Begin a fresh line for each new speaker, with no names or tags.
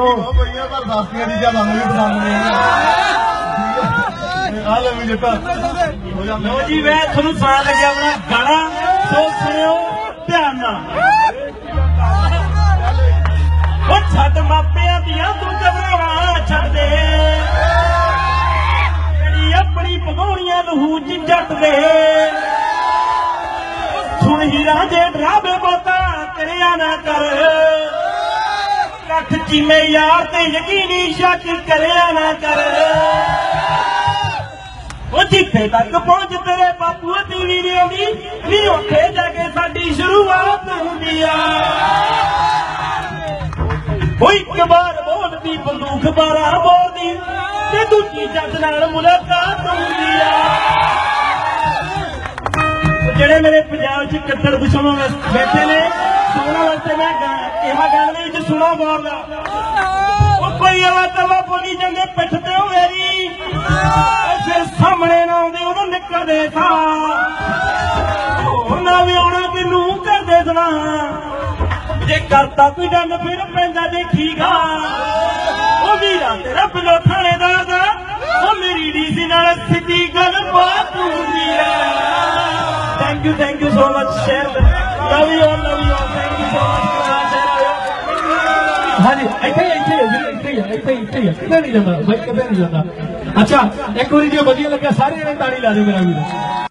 ਬਹੁਤ ਪਈਆਂ ਪਰ ਦਾਸਤੀਆਂ ਦੀ ਜਾਂ ਸਾਨੂੰ ਵੀ ਪਸੰਦ ਨਹੀਂ ਆ ਲੈ ਵੀ ਜੱਟਾ
ਲੋ ਜੀ ਮੈਂ ਤੁਹਾਨੂੰ ਸੁਣਾ ਲੱਗਿਆ ਆਪਣਾ ਗਾਣਾ। ਸੋ ਸੁਣਿਓ, ਧਿਆਨ ਨਾਲ। ਉਹ ਛੱਡ ਮਾਪਿਆਂ ਦੀਆਂ ਤੂੰ ਘਬਰਾਵਾ ਛੱਡ ਦੇ। ਜਿਹੜੀ ਆਪਣੀ ਭਗੌਣੀਆਂ ਲਹੂ ਚ ਜੱਟ ਦੇ। ਸੁਣ ਹੀਰਾ ਜੇ ਡਰਾਵੇ ਬੋਤਾ ਕਰਿਆ ਨਾ ਕਰ। ਲੱਖ ਚੀਮੇ ਯਾਰ ਤੇ ਯਕੀਨੀ ਸ਼ੱਕ ਕਰਿਆ ਨਾ ਕਰ। ਉਹ ਜਿੱਥੇ ਤੱਕ ਪਹੁੰਚ ਤੇਰੇ ਬਾਪੂ ਦੀ ਵੀਡੀਓ ਦੀ ਵੀ ਉੱਥੇ ਜਾ ਕੇ ਸਾਡੀ ਸ਼ੁਰੂਆਤ ਹੁੰਦੀ ਆ। ਉਹ ਇੱਕ ਵਾਰ ਬੋਲਦੀ, ਬੰਦੂਕ ਬਾਰਾ ਬੋਲਦੀ ਤੇ ਦੂਜੀ ਜੱਜ ਨਾਲ ਮੁਲਾਕਾਤ ਹੁੰਦੀ ਆ। ਜਿਹੜੇ ਮੇਰੇ ਪੰਜਾਬ 'ਚ ਕੱਟੜ ਦੁਸ਼ਮਣ ਬੈਠੇ ਨੇ ਸੁਣਨ ਵਾਸਤੇ ਮੈਂ ਗਾ- ਇਹਾਂ ਗੱਲ ਦੇ ਵਿੱਚ ਸੁਣੋ ਬੋਲਦਾ ਉਹ ਕੋਈ ਆਵਾ ਤਵਾ ਬੋਲੀ ਜਾਂਦੇ, ਪਿੱਠ ਤੇ ਉਹ ਮੇਰੀ ਉਹ ਸਾਹਮਣੇ ਨਾ ਆਉਂਦੇ ਉਦੋਂ ਨਿਕਲਦੇ ਸਾਂ ਉਹਨਾਂ ਵੀ ਆਉਣਾ ਕਿਨੂੰ ਕਰਦੇ ਸੁਣਾ ਜੇ ਕਰਤਾ ਕੋਈ ਡੰਗ ਫਿਰ ਪੈਂਦਾ ਦੇਖੀਗਾ ਉਹ ਵੀਰਾ ਤੇਰਾ ਬਿਲੋ ਥਾਣੇਦਾਰ ਦਾ ਉਹ ਮੇਰੀ ਡੀਸੀ ਨਾਲ ਸਿੱਧੀ ਗੱਲ ਬਾਤ ਹੁੰਦੀ ਆ। Thank you thank you so much share love you
ਹਾਂਜੀ ਇੱਥੇ ਹੀ ਇੱਥੇ ਵੀਰੇ, ਇੱਥੇ ਹੀ ਇੱਥੇ ਹੀ ਇੱਥੇ ਹੀ ਕਿਤੇ ਨਹੀਂ ਜਾਂਦਾ? ਬਾਈ ਕਿਤੇ ਨਹੀਂ ਜਾਂਦਾ? ਅੱਛਾ ਇੱਕ ਵਾਰੀ ਜੇ ਵਧੀਆ ਲੱਗਿਆ ਸਾਰੇ ਜਣੇ ਤਾੜੀ ਲਾ ਦਿਓ ਮੇਰਾ ਵੀਰ।